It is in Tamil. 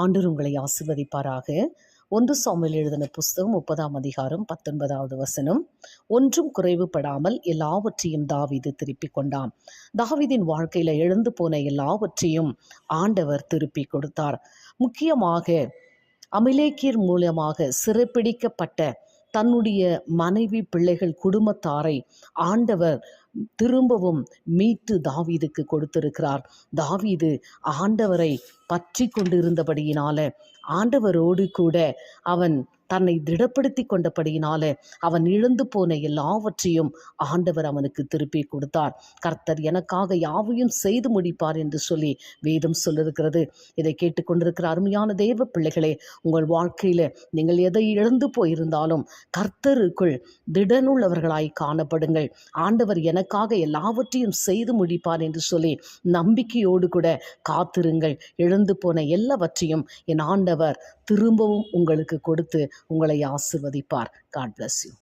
ஆண்டவர் உங்களை ஆசிர்வதிப்பாராக. ஒன்று சாமியில் எழுதின புஸ்தகம் முப்பதாம் அதிகாரம் பத்தொன்பதாவது வசனம். ஒன்றும் குறைவுபடாமல் எல்லாவற்றையும் தாவீது திருப்பி கொண்டான். தாவிதின் வாழ்க்கையில எழுந்து போன எல்லாவற்றையும் ஆண்டவர் திருப்பி கொடுத்தார். முக்கியமாக அமிலேக்கியர் மூலமாக சிறைப்பிடிக்கப்பட்ட தன்னுடைய மனைவி பிள்ளைகள் குடும்பத்தாரை ஆண்டவர் திரும்பவும் மீட்டு தாவீதுக்கு கொடுத்திருக்கிறார். தாவீது ஆண்டவரை பற்றி கொண்டிருந்தபடியினால ஆண்டவரோடு கூட அவன் தன்னை திடப்படுத்தி கொண்டபடியினால அவன் இழந்து போன எல்லாவற்றையும் ஆண்டவர் அவனுக்கு திருப்பி கொடுத்தார். கர்த்தர் எனக்காக யாவையும் செய்து முடிப்பார் என்று சொல்லி வேதம் சொல்லிருக்கிறது. இதை கேட்டுக்கொண்டிருக்கிற அருமையான தேவ பிள்ளைகளே உங்கள் வாழ்க்கையில நீங்கள் எதை இழந்து போயிருந்தாலும் கர்த்தருக்குள் திடனுள்ளவர்களாய் காணப்படுங்கள். ஆண்டவர் எனக்காக எல்லாவற்றையும் செய்து முடிப்பார் என்று சொல்லி நம்பிக்கையோடு கூட காத்திருங்கள். இழந்து போன எல்லாவற்றையும் என் ஆண்டவர் திரும்பவும் உங்களுக்கு கொடுத்து உங்களை ஆசிர்வதிப்பார். God bless you